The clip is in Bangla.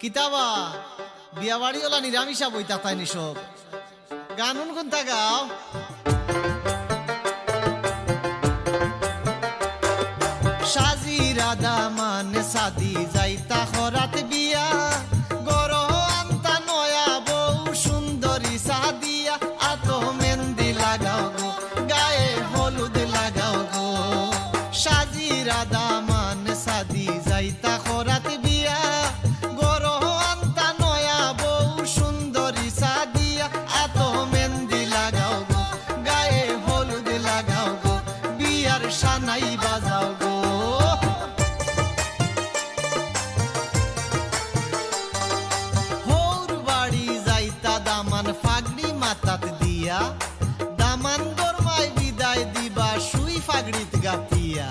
কিতাবা বিয়া বাড়িওলা নিরামিষা বই তাতায় নিশোক। গানুন কোনটা গাও। সাজি রাধা মানে সাদি যাইতা হরাত বিয়া। গায়ে লাগাও গো। সাজি রাধা মানে সাদি যাইতা হরাত গাতিয়া। দামান দরমায় বিদায় দিবা সুই ফাগড়িত গাতিয়া।